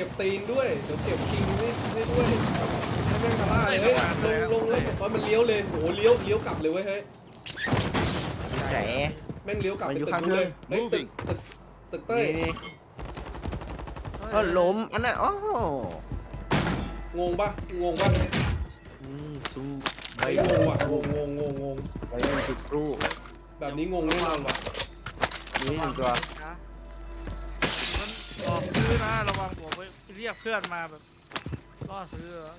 เก็บตีนด้วย เดี๋ยวเก็บคิงให้ให้ด้วยให้แม่งมาล่าเลยเฮ้ยลงลงแล้วบอกว่ามันเลี้ยวเลยโหเลี้ยวเลี้ยวกลับเลยเว้ยเฮ้ยนิสัยแม่งเลี้ยวกลับมันไปอยู่ตึกข้างนู้นเลยเทิเฮ้ยงตึกตึกตึกเต้ยนี่นี่ก็ล้มอันน่ะโอ้โหงงปะงงปะอืมซูมไอ้งงว่ะงงงงงงงไปเล่นจุดรูแบบนี้งงแน่นอนว่ะนี่หนึ่งตัว นะมันออกซื้อนะระวังผมไปเรียกเพื่อนมาแบบล่อซื้อเหรอ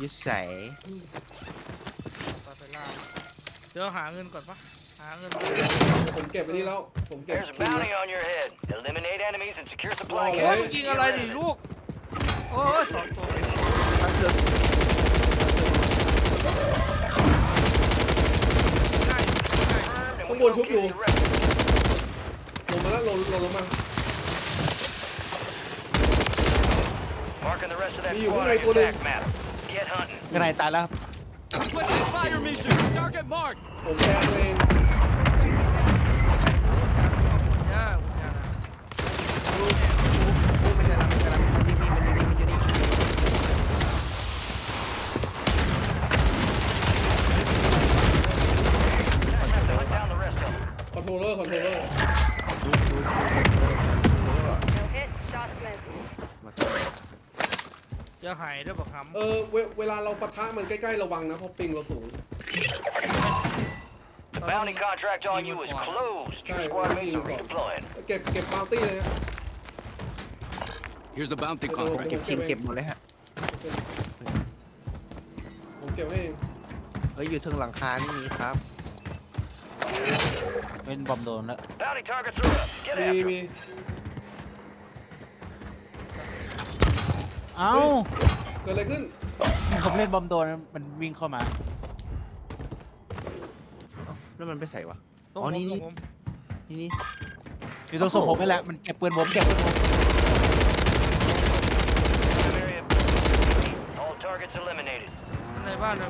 นิสัยไปไปล่าเดี๋ยวหาเงินก่อนปะหาเงินผมเก็บไปนี่แล้ว ผมเก็บ There's a คิง bounty on your head. Eliminate enemies and secure supply Oh, โอ้ย caches มึงยิงอะไรดิลูกโอ้ยสองตัวถ้าเกิดง่ายง่าย and ข้าง we บนชุบอยู่ located the rest. ลงมาแล้วลงลงลงมา Marking the rest of that Hey, you squad wanna on go your there? attack map. Get hunting. กระไรตายแล้วครับ Fire mission! Target marked! ผมแทงตัวเองย่าคุณย่านะโอ้ไม่ใช่ละไม่ใช่ละมันอยู่นี่มันอยู่นี่มันอยู่นี่ Hunt down the rest of them. คอนโทรลเลอร์คอนโทรลเลอร์ จะหายด้วยบอกคเออเวเวลาเราปะทะมันใกล้ๆระวังนะเพราะปิงเราสูง The bounty contract on you is closed. Your Hey, squad what mates do are you got? redeploying. เก็บเก็บบาวตี้เลยฮะ Here's the bounty Oh, contract. เก็บคิงเก็บหมดเลยฮะ ผมเก็บให้เองเฮ้ยอยู่ถึงหลังคานี่มีครับ เป็นบอมโดนแล้ว Bounty targets are up. Get มี after 'em. มีเอ้าเกิดอะไรขึ้น ผมเล่นบอมโดนมันวิ่งเข้ามาแล้วมันไปใส่วะำต้องอ๋อ นี่ผมนี่ต้องผมนี่นี่ อยู่ตรงศพผมนี่แหละ มันเก็บปืนผมเก็บปืนผม Area. All targets eliminated. ในบ้านเลย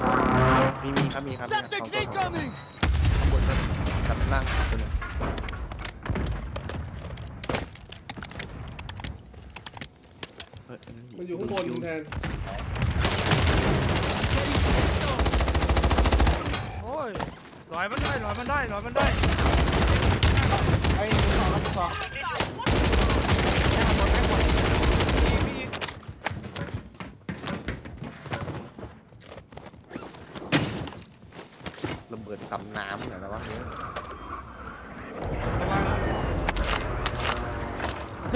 มีมีครับมีครับมีครับ Septic's สองตัว incoming! ข้างบนครับ ชั้นล่างตัวหนึงเฮ้ยมันอยู่ข้างบนคุณแทนโอ้ยลอยมันได้ลอยมันได้ลอยมันได้ไอ้สองครับสองมีมีระเบิดตำน้ำเหรอนะวะ พ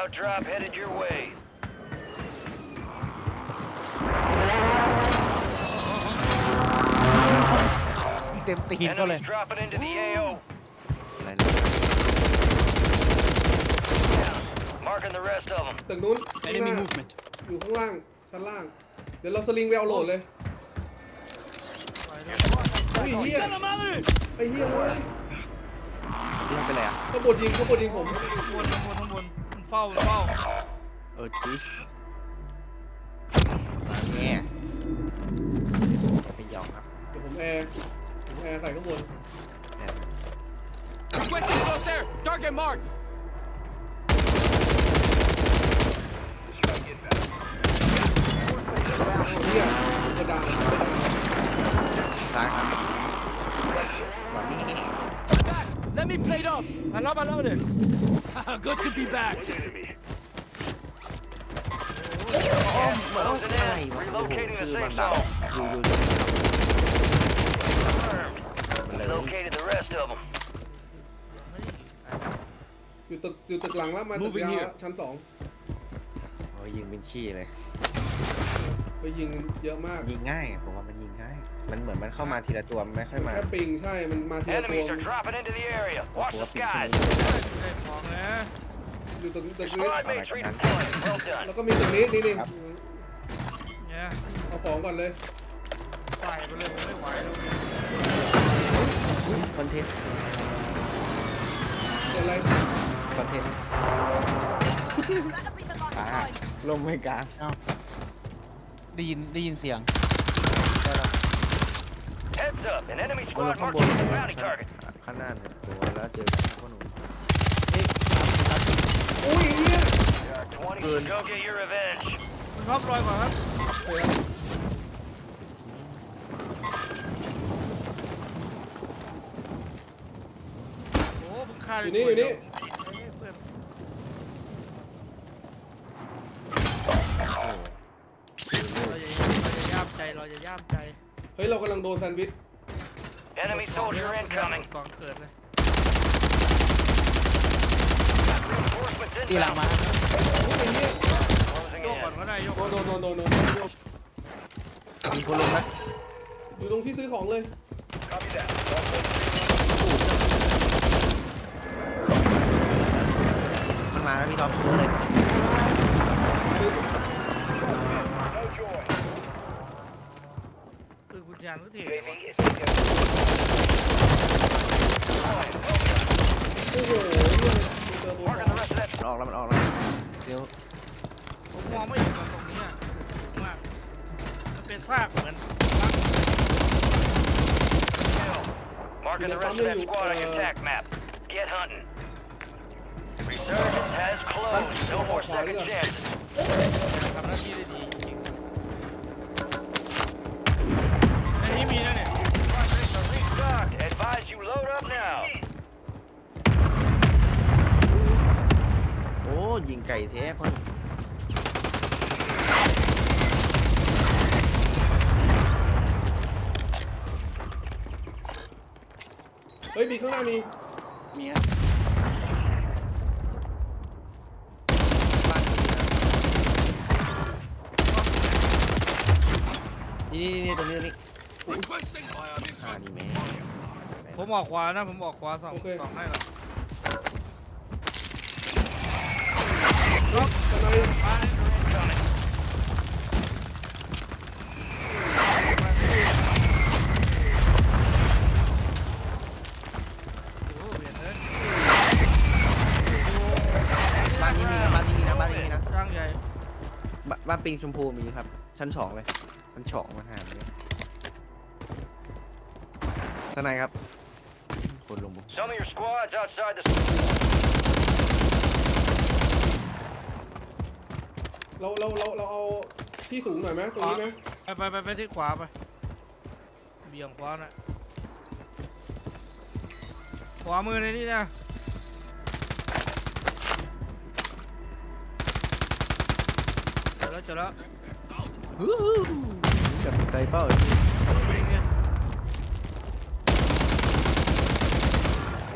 วะ Loadout drop headed your way. เต็มตีนก็เลย Enemies dropping into the AO. อะไรนะ Marking the rest of them. ตึกนู้นข้างห Enemy น้า movement. อยู่ข้างล่าง ชั้นล่าง เดี๋ยวเราสลิงไปเอาโหลดเลยไปแล้วเฮ้ยเฮีย Get him out of there! ไอ้เฮียเว้ยนี่ทำเป็นไรอะข้างบนยิงข้างบนยิงผม ข้างบนข้างบนข้างบนมัน เฝ้ามันเฝ้าเออจีสมาเนี่ยไม่ยอมครับเดี๋ยวผมแอร์ผมแอร์ใส่ข้างบน แอบ Requesting close air! Target marked! เฮียกระดานกระดานซ้ายครับมานี่ Back! Let me plate up! มาแล้วมาแล้วเด็ก Good to be back! Closing อะไร in. วะโอ้โห Relocating ชื่ the อมัน safe แบบ zone. อยู่อยู่ Confirmed. มันเลย Located the rest of them. อยู่ตึกอยู่ตึกหลังแล้วมาตึก Moving ยาว here แล้วชั้นสองโอ้ยยิงเป็นขี้เลย ไปยิงเยอะมาก ยิงง่ายผมว่ามันยิงง่าย มันเหมือนมันเข้ามาทีละตัวมันไม่ค่อยมาแค่ปิงใช่ มันมาทีละตัว Enemies are dropping into the area. Watch ตัว the ปิงชนิ skies. ดได้ของนะอยู่ตรงนี้ตรง Your นี้ squad mates redeploying. Well done. แล้วก็มีตรงนี้นี่นี่เนี่ยเอาของก่อนเลย ใส่ไปเลยมันไม่ไหวแล้วเนี่ยคอนเทนต์เกิดอะไรคอนเทนต์อ่าลมไม่กลางได้ยินได้ยินเสียง Heads up. An enemy คนล squad งข้างบ marking น a bounty target. ข้างหน้าเนี่ยตัวแล้วเจอกันพวกหนูอุ้ยเนี่ย 20. Good. Go get your revenge. คุณท็อปลอยก่อนครับโอ้มึงฆ่าอยู่นี่อยู่นี่เพื่อนเราอย่าเราอย่าย่ามใจเราอย่าย่ามใจ เฮ้ย เรากำลังโดนแซนด์วิช Enemy soldier incoming. ก่อนเกิดเลย Reinforcements ตีหลังมา inbound. อุ้ยไอ้เนี่ย Closing โยกก่อน in. ก็ได้โยกโดก่อนนโดนโดนโดนโดนมีคนลงนะอยู่ตรงที่ซื้อของเลยมันมาแล้วพี่ท็อปรู้เลย คือคุณยานก็เถี โอ้โหเนี่ยเจอตัว Marking the rest of that มันออกแล้วมันออกแล้ว เดี๋ยว ผมมองไม่เห็นว่าตรงนี้อะสูงมากมันเป็นซากเหมือน Marking the rest of that squad on your attack map. Get hunting. Resurgence has closed. No more second chances. ทำหน้าที่ได้ดี เฮ้ยมีข้างหน้ามีมีครับนี่นี่นี่ตรงนี้ตรงนี้ Requesting fire อ่านี่แม่ผมออกขวานะ ผมออกขวาสองสองให้ละข้างในมา บ้านบ้านปิงชมพูมีครับ ชั้นสองเลย ชั้นสองมันหาเลยทนายครับ คนลงบุก Some of your squads outside the เราเราเราเราเอาที่สูงหน่อยไหมตรงนี้ไหมไปไปไปไปที่ขวาไป เบี่ยงขวาน่ะขวามือในนี่นะ อแล้วเจอแล้วฮู้ฮู้จับใจเป้าเลยเองเนี่ย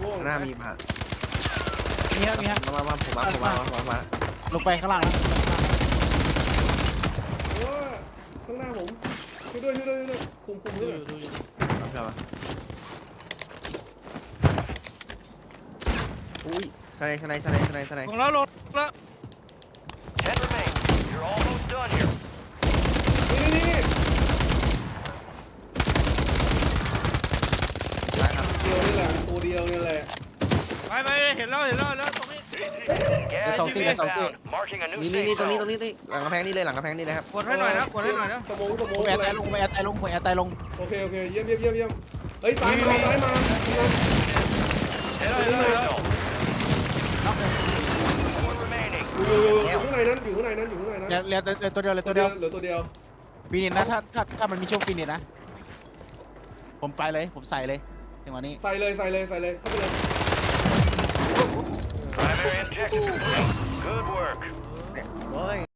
ล่วงหน้ามีมามีครับมีครับมามามาผมมาผมมาผมมาผมมาลงไปข้างล่างแล้วโอ้ยข้างหน้าผมช่วยด้วยช่วยด้วยช่วยด้วยคุมคุมดูด้วยอยู่ดูอยู่เอาเข้ามาอุ้ยสไนด์สไนด์สไนด์สไนด์สไนด์ของเราลงแล้ว10 remain. You're almost done here. นี่นี่นี่เดียวนี่แหละตัวเดียวนี่แหละไปไปเห็นแล้วเห็นแล้วเห็นแล้วตรงนี้ Gas Something, is there's something. inbound. Marking a new นี่นี่ safe นี่ตรงนี้ zone. ตรงนี้นี้หลังกำแพงนี่เลยหลังกำแพงนี่เลยครับกดให้หน่อยนะกดให้หน่อยนะสมองสมองแออะร์ไตายลงผมแอร์ตายลงผมแอร์ตายลงโอเคโอเคเยี่ยมเยี่ยมเยี่ยมเยี่ยมเฮ้ยซ้ายมาซ้ายมา เห็นแล้วเห็นแล้วเห็นแล้ว One remaining. อยู่อยู่อยู่ข้างในนั้นอยู่ข้างในนั้นอยู่ข้างในนั้นเหลือเหลือเหลือตัวเดียวเหลือตัตัววเดีเดียยววเหลือตัวเดียวฟีนิชนะถ้าถ้าถ้ามันมีช่วงฟีนิชนะ ผมไปเลยผมใส่เลยจังหวะนี้ใส่เลยใส่เลยใส่เลยเข้าไปเลย Primary objective complete. Good work. โอ้ย